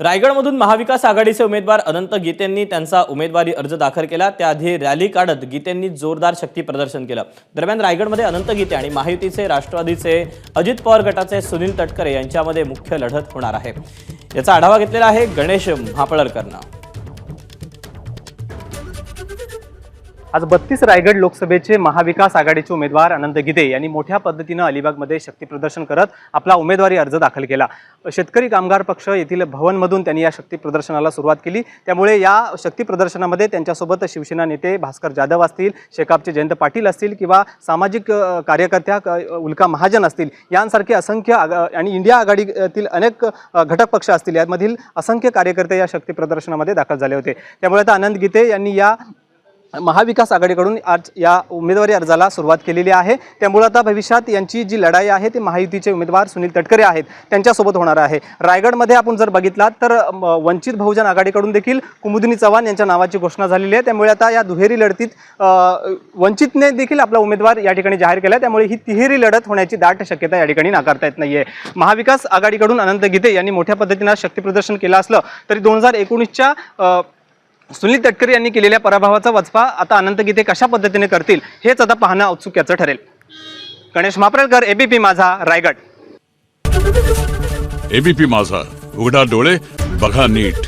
रायगडमधून महाविकास आघाडीचे उमेदवार अनंत गीतेंनी त्यांचा उमेदवारी अर्ज दाखल केला. त्याआधी रॅली काढत गीतेंनी जोरदार शक्ती प्रदर्शन केलं. दरम्यान रायगडमध्ये अनंत गीते आणि महायुतीचे राष्ट्रवादीचे अजित पवार गटाचे सुनील तटकरे यांच्यामध्ये मुख्य लढत होणार आहे. याचा आढावा घेतलेला आहे गणेश महापळरकरनं आज बत्तीस रायगड लोकसभेचे महाविकास आघाडीचे उमेदवार अनंत गिदे यांनी मोठ्या पद्धतीनं अलिबागमध्ये शक्तीप्रदर्शन करत आपला उमेदवारी अर्ज दाखल केला. शेतकरी कामगार पक्ष येथील भवनमधून त्यांनी या शक्ती प्रदर्शनाला सुरुवात केली. त्यामुळे या शक्तीप्रदर्शनामध्ये त्यांच्यासोबत शिवसेना नेते भास्कर जाधव असतील शेकापचे जयंत पाटील असतील किंवा सामाजिक कार्यकर्त्या क- उल्का महाजन असतील. यांसारखे असंख्य आघा- आणि इंडिया आघाडीतील अनेक घटक पक्ष असतील. यामधील असंख्य कार्यकर्ते या शक्तीप्रदर्शनामध्ये दाखल झाले होते. त्यामुळे आता आनंद गीते यांनी या महाविकास आघाडीकडून आज या उमेदवारी अर्जाला सुरुवात केलेली आहे. त्यामुळे आता भविष्यात यांची जी लढाई आहे ती महायुतीचे उमेदवार सुनील तटकरे आहेत त्यांच्यासोबत होणार आहे. रायगडमध्ये आपण जर बघितलात तर म, वंचित बहुजन आघाडीकडून देखील कुमुदिनी चव्हाण यांच्या नावाची घोषणा झालेली आहे. त्यामुळे आता या दुहेरी लढतीत वंचितने देखील आपला उमेदवार या ठिकाणी जाहीर केला त्यामुळे ही तिहेरी लढत होण्याची दाट शक्यता या ठिकाणी नाकारता येत नाहीये. महाविकास आघाडीकडून अनंत गीते यांनी मोठ्या पद्धतीनं शक्तीप्रदर्शन केलं असलं तरी दोन हजार एकोणीसच्या सुनील तटकरे यांनी केलेल्या पराभवाचा वचपा आता अनंत गीते कशा पद्धतीने करतील हेच आता पाहणं औत्सुक्याचं ठरेल. गणेश मापरेलकर एबीपी माझा रायगड. एबीपी माझा उघडा डोळे बघा नीट.